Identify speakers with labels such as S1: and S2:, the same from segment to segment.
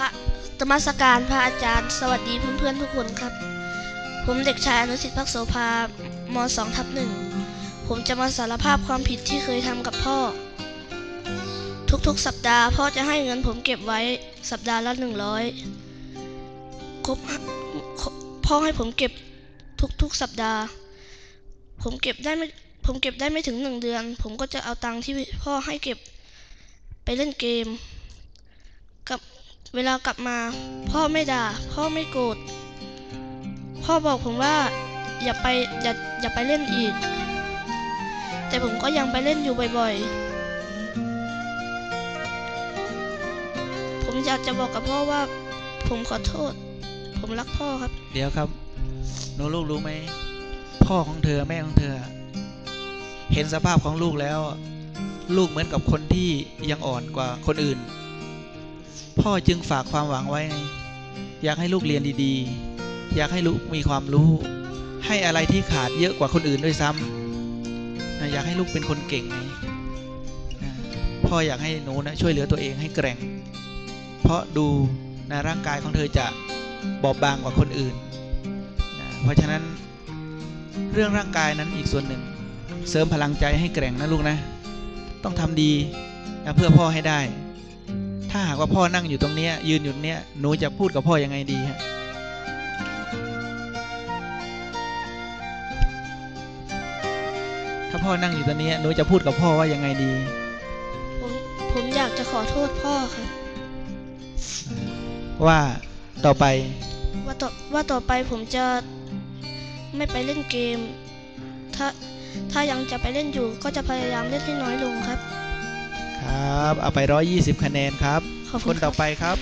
S1: ระธรรมสการพระอาจารย์ สวัสดีเพื่อนๆทุกคนครับ ผมเด็กชายอนุสิทธิ์พักโสภาม2ทับหนึ่งผมจะมาสารภาพความผิดที่เคยทำกับพ่อ ทุกๆ สัปดาห์พ่อจะให้เงินผมเก็บไว้สัปดาห์ละหนึ่งร้อยครบพ่อให้ผมเก็บทุกๆ สัปดาห์ ผมเก็บได้ไม่ผมเก็บได้ไม่ถึงหนึ่งเดือน ผมก็จะเอาตังค์ที่พ่อให้เก็บไปเล่นเกม กับ เวลากลับมา พ่อไม่ด่า พ่อไม่โกรธพ่อบอกผมว่า อย่าไปอย่าอย่าไปเล่นอีก แต่ผมก็ยังไปเล่นอยู่บ่อยๆ ผมอยากจะบอกกับพ่อว่า ผมขอโทษ ผมรักพ่อครับ
S2: เดี๋ยวครับหนูลูกรู้ไหมพ่อของเธอแม่ของเธอ เห็นสภาพของลูกแล้ว ลูกเหมือนกับคนที่ยังอ่อนกว่าคนอื่น พ่อจึงฝากความหวังไว้ อยากให้ลูกเรียนดีๆ อยากให้ลูกมีความรู้ ให้อะไรที่ขาดเยอะกว่าคนอื่นด้วยซ้ำอยากให้ลูกเป็นคนเก่งไงนะพ่ออยากให้หนูนะช่วยเหลือตัวเองให้แกร่ง เพราะดูนะร่างกายของเธอจะบอบบางกว่าคนอื่นนะเพราะฉะนั้นเรื่องร่างกายนั้นอีกส่วนหนึ่ง เสริมพลังใจให้แกร่งนะลูกนะ ต้องทำดีนะเพื่อพ่อให้ได้ ถ้าหากว่าพ่อนั่งอยู่ตรงเนี้ยยืนอยู่ตรงเนี้ยหนูจะพูดกับพ่อยังไงดีฮะถ้าพ่อนั่งอยู่ตรงเนี้ยหนูจะพูดกับพ่อว่ายังไงดี
S1: ผมผมอยากจะขอโทษพ่อครับ
S2: ว่าต่อไป
S1: ว่าต่อว่าต่อไปผมจะไม่ไปเล่นเกม ถ้าถ้ายังจะไปเล่นอยู่ก็จะพยายามเล่นให้น้อยลงครับ
S2: ครับ เอาไป 120 คะแนนครับ
S1: ขอบ
S2: ค
S1: คุณ
S2: น
S1: ครั
S2: ต่อบไปครับ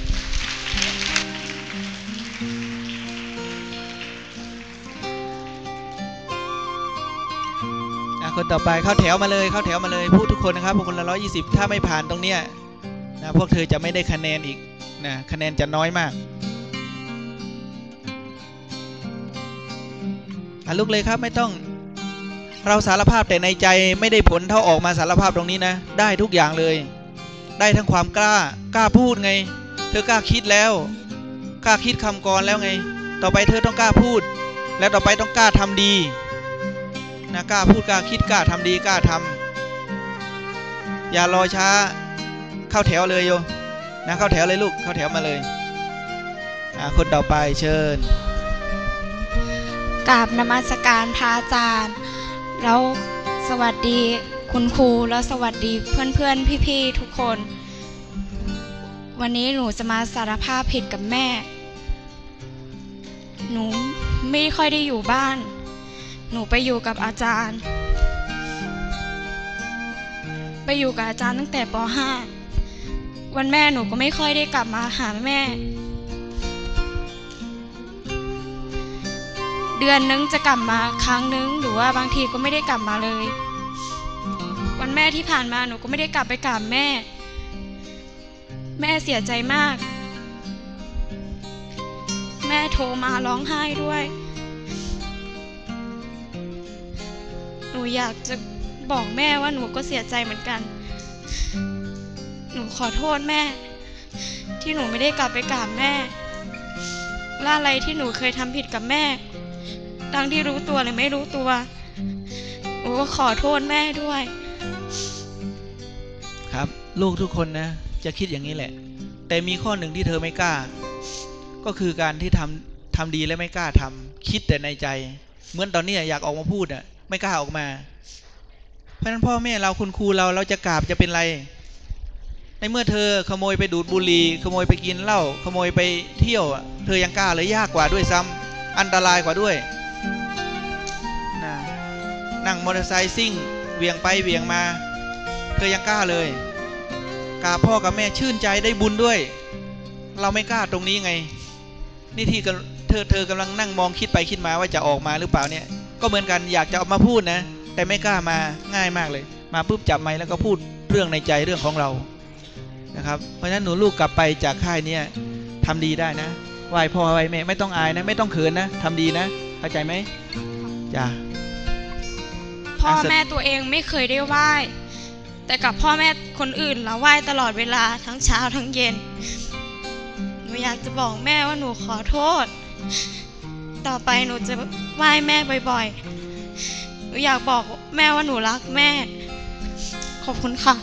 S2: อะคนต่อไปเข้าแถวมาเลยเข้าแถวมาเลยพูดทุกคนนะครับคนละร้อยยี่สิบถ้าไม่ผ่านตรงเนี้ยนะพวกเธอจะไม่ได้คะแนนอีกนะคะแนนจะน้อยมากอะลุกเลยครับไม่ต้อง เราสารภาพแต่ในใจไม่ได้ผลเท่าออกมาสารภาพตรงนี้นะ ได้ทุกอย่างเลย ได้ทั้งความกล้ากล้าพูดไง เธอกล้าคิดแล้ว กล้าคิดคำกรแล้วไง ต่อไปเธอต้องกล้าพูด แล้วต่อไปต้องกล้าทำดีนะกล้าพูดกล้าคิดกล้าทำดีกล้าทำอย่ารอช้าเข้าแถวเลยโยนะเข้าแถวเลยลูกเข้าแถวมาเลยคนต่อไปเชิญ
S3: กราบนมัสการพระอาจารย์ แล้วสวัสดีคุณครูแล้วสวัสดีเพื่อนๆพี่ๆทุกคน วันนี้หนูจะมาสารภาพผิดกับแม่ หนูไม่ค่อยได้อยู่บ้าน หนูไปอยู่กับอาจารย์ ไปอยู่กับอาจารย์ตั้งแต่ป .5 วันแม่หนูก็ไม่ค่อยได้กลับมาหาแม่ เดือนนึงจะกลับมาครั้งนึง หรือว่าบางทีก็ไม่ได้กลับมาเลย วันแม่ที่ผ่านมาหนูก็ไม่ได้กลับไปกราบแม่ แม่เสียใจมาก แม่โทรมาร้องไห้ด้วย หนูอยากจะบอกแม่ว่าหนูก็เสียใจเหมือนกัน หนูขอโทษแม่ ที่หนูไม่ได้กลับไปกราบแม่และอะไรที่หนูเคยทำผิดกับแม่ ทั้งที่รู้ตัวหรือไม่รู้ตัวหนูก็ขอโทษแม่ด้วย
S2: ครับ ลูกทุกคนนะ จะคิดอย่างนี้แหละ แต่มีข้อหนึ่งที่เธอไม่กล้า ก็คือการที่ทำทำดีและไม่กล้าทำคิดแต่ในใจ เหมือนตอนนี้อยากออกมาพูดอะ ไม่กล้าออกมา เพราะนั้นพ่อแม่เราคุณครูเราเราจะกราบจะเป็นไรในเมื่อเธอขโมยไปดูดบุหรี่ขโมยไปกินเหล้าขโมยไปเที่ยว เธอยังกล้าเลยยากกว่าด้วยซ้ำอันตรายกว่าด้วย นั่งมอเตอร์ไซค์ซิ่งเวียงไปเวียงมา เธอยังกล้าเลยกาบพ่อกับแม่ชื่นใจได้บุญด้วย เราไม่กล้าตรงนี้ไง นี่ที่เธอเธอกำลังนั่งมองคิดไปคิดมาว่าจะออกมาหรือเปล่าเนี่ย ก็เหมือนกันอยากจะออกมาพูดนะ แต่ไม่กล้ามาง่ายมากเลย มาปุ๊บจับไมค์แล้วก็พูดเรื่องในใจเรื่องของเรานะครับเพราะฉะนั้นหนูลูกกลับไปจากค่ายเนี่ยทำดีได้นะไหวพ่อไหวแม่ไม่ต้องอายนะ ไม่ต้องเขินนะทำดีนะเข้าใจไหมจ้า
S3: พ่อแม่ตัวเองไม่เคยได้ไหว้ แต่กับพ่อแม่คนอื่นเราไหว้ตลอดเวลาทั้งเช้าทั้งเย็น หนูอยากจะบอกแม่ว่าหนูขอโทษ ต่อไปหนูจะไหว้แม่บ่อยๆ หนูอยากบอกแม่ว่าหนูรักแม่ ขอบคุณค่ะ